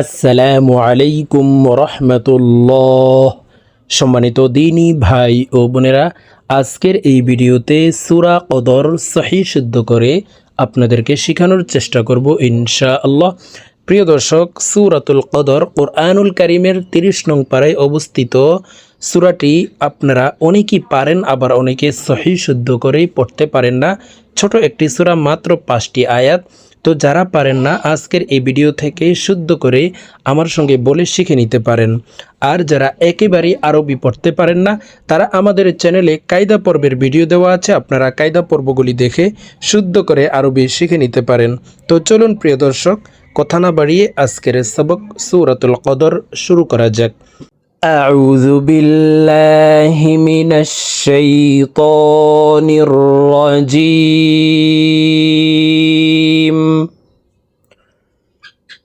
আসসালামু আলাইকুম রহমতুল্লাহ সম্মানিত দিনী ভাই ও বোনেরা, আজকের এই ভিডিওতে সুরা কদর সহি শুদ্ধ করে আপনাদেরকে শেখানোর চেষ্টা করব ইনশা আল্লাহ প্রিয় দর্শক, সুরাতুল কদর কোরআনুল কারিমের তিরিশ নং পাড়ায় অবস্থিত সুরাটি আপনারা অনেকেই পারেন, আবার অনেকে সহি শুদ্ধ করেই পড়তে পারেন না। ছোট একটি সুরা মাত্র পাঁচটি আয়াত। তো যারা পারেন না আজকের এই ভিডিও থেকে শুদ্ধ করে আমার সঙ্গে বলে শিখে নিতে পারেন আর যারা একেবারেই আরবি পড়তে পারেন না তারা আমাদের চ্যানেলে কায়দা পর্বের ভিডিও দেওয়া আছে আপনারা কায়দা পর্বগুলি দেখে শুদ্ধ করে আরবি শিখে নিতে পারেন তো চলুন প্রিয় দর্শক কথা না বাড়িয়ে আজকের সবক সুরাতুল কদর শুরু করা যাক أعوذ بالله من الشيطان الرجيم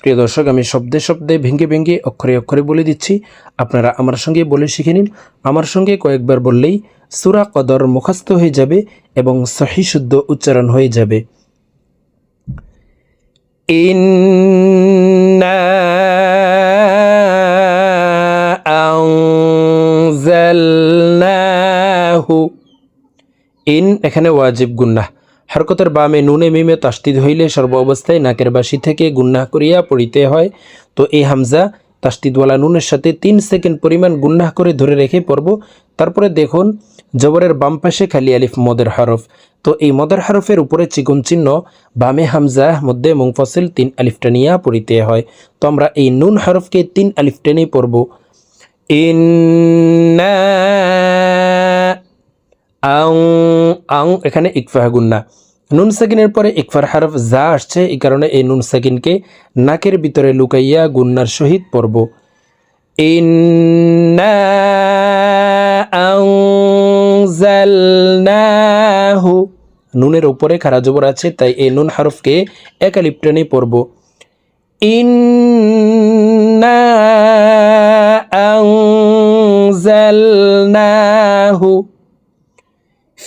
প্রিয় দর্শক, আমি শব্দে শব্দে ভেঙে ভেঙে অক্ষরে অক্ষরে বলে দিচ্ছি। আপনারা আমার সঙ্গে বলে শিখে নিন। আমার সঙ্গে কয়েকবার বললেই সুরা কদর মুখস্থ হয়ে যাবে এবং সহি শুদ্ধ উচ্চারণ হয়ে যাবে। ইন এখানে ওয়াজিব গুন্নাহ হরকতের বামে নুনে মিমে তাস্তিদ হইলে সর্ব অবস্থায় নাকের বাসি থেকে গুন্নাহ করিয়া পড়িতে হয়। তো এই হামজা তাস্তিদওয়ালা নুনের সাথে তিন সেকেন্ড পরিমাণ গুন্নাহ করে ধরে রেখে পড়ব। তারপরে দেখুন, জবরের বাম পাশে খালি আলিফ মদের হরফ। তো এই মদের হরফের উপরে চিকুন চিহ্ন, বামে হামজা মধ্যে মুংফসিল তিন আলিফ টানিয়া পড়িতে হয়। তো আমরা এই নুন হরফকে তিন আলিফ টেনে পড়ব। ইন্না আং আং এখানে ইকফাহ গুন্না। নুন সাকিনের পরে ইকফার হারফ যা আসছে, এই কারণে এই নুন সাকিনকে নাকের ভিতরে লুকাইয়া গুন্নার সহিত পড়ব। ইন্না আনজালনাহু নুনের উপরে খারা জবর আছে, তাই এই নুন হরফকে একালিপ্টনে পড়ব। ইন্না আনজালনাহু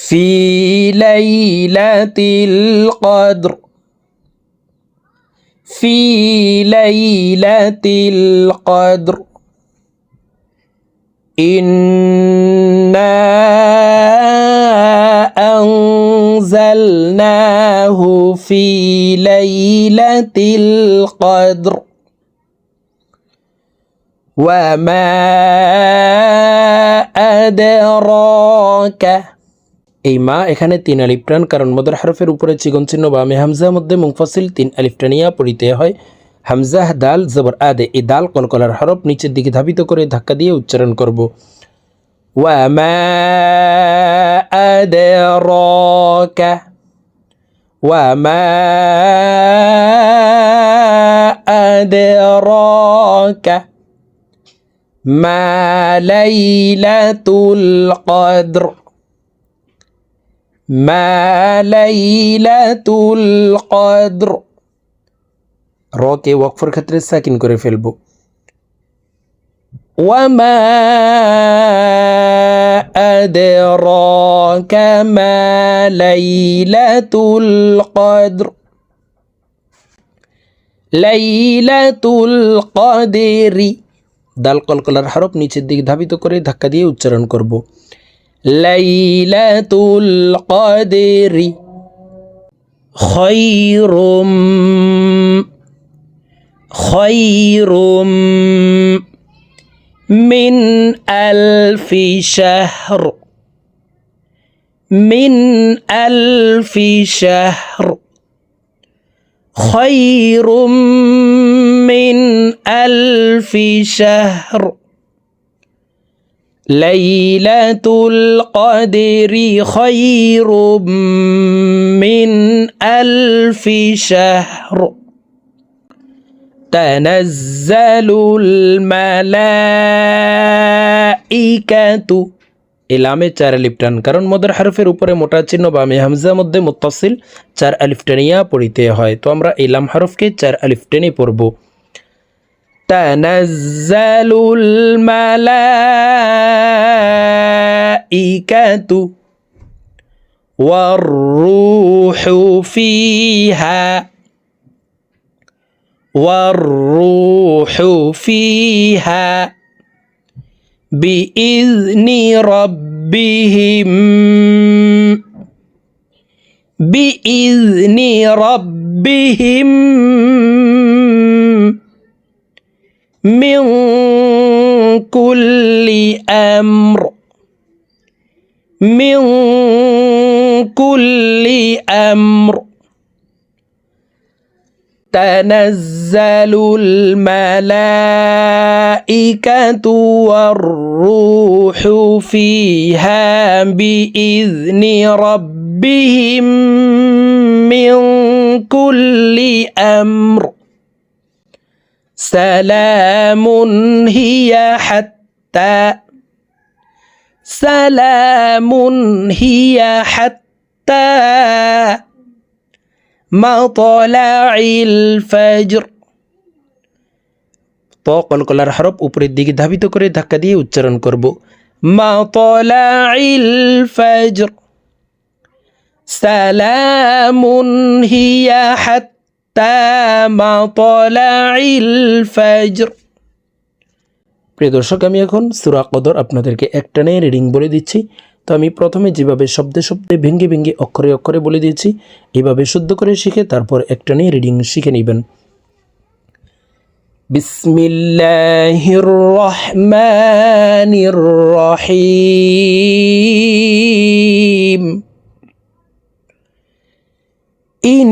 في ليلة القدر في ليلة القدر. إنا أنزلناه في ليلة القدر. وما أدراك এই মা এখানে তিন আলিফ টান কারণ মদর হরফের উপরে চিকন চিহ্ন বা মে হামজা মধ্যে মুংফসিল তিন আলিফ টানিয়া পড়িতে হয়। হামজাহ দাল, জবর, আদে, এই দাল কলকলার হরফ নিচের দিকে ধাবিত করে ধাক্কা দিয়ে উচ্চারণ করব। আদরাকা, মা লাইলাতুল কদর। ما ليلة القدر রকে ওয়াকফর ক্ষেত্রে সাকিন করে ফেলব وما أدراك ما ليلة القدر ليلة القدر দাল কলকলার হরফ নিচের দিকে ধাবিত করে ধাক্কা দিয়ে উচ্চারণ করব ليلة القدر خير خير من ألف شهر من ألف شهر خير من ألف شهر ليلة القدر خير من ألف شهر تنزل الملائكة এই লামে চার আলিফ টান কারণ মদের হারফের উপরে মোটা চিহ্ন বামে হামজা মধ্যে মুত্তাসিল চার আলিফ টানিয়া পড়িতে হয় তো আমরা এই লাম হারফকে চার আলিফ টেনে পড়ব تنزل الملائكة والروح فيها والروح فيها بإذن ربهم بإذن ربهم. من كل أمر من كل أمر. تنزل الملائكة والروح فيها بإذن ربهم من كل أمر. سلام هي حتى سلام هي حتى مطلع الفجر ত কলকলার হরফ উপরের দিকে ধাবিত করে ধাক্কা দিয়ে উচ্চারণ করব মাতলাইল ফজর সালামুন হিয়া হাত্তা মাতলাইল প্রিয় দর্শক, আমি এখন সুরা কদর আপনাদেরকে একটা নিয়ে রিডিং বলে দিচ্ছি। তো আমি প্রথমে যেভাবে শব্দে শব্দে ভেঙ্গে ভেঙ্গে, অক্ষরে অক্ষরে বলে দিয়েছি, এভাবে শুদ্ধ করে শিখে তারপর একটা নিয়ে রিডিং শিখে নেবেন। বিসমিল্লাহির রহমানির রহিম। ইন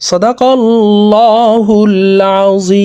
صدق الله العظيم.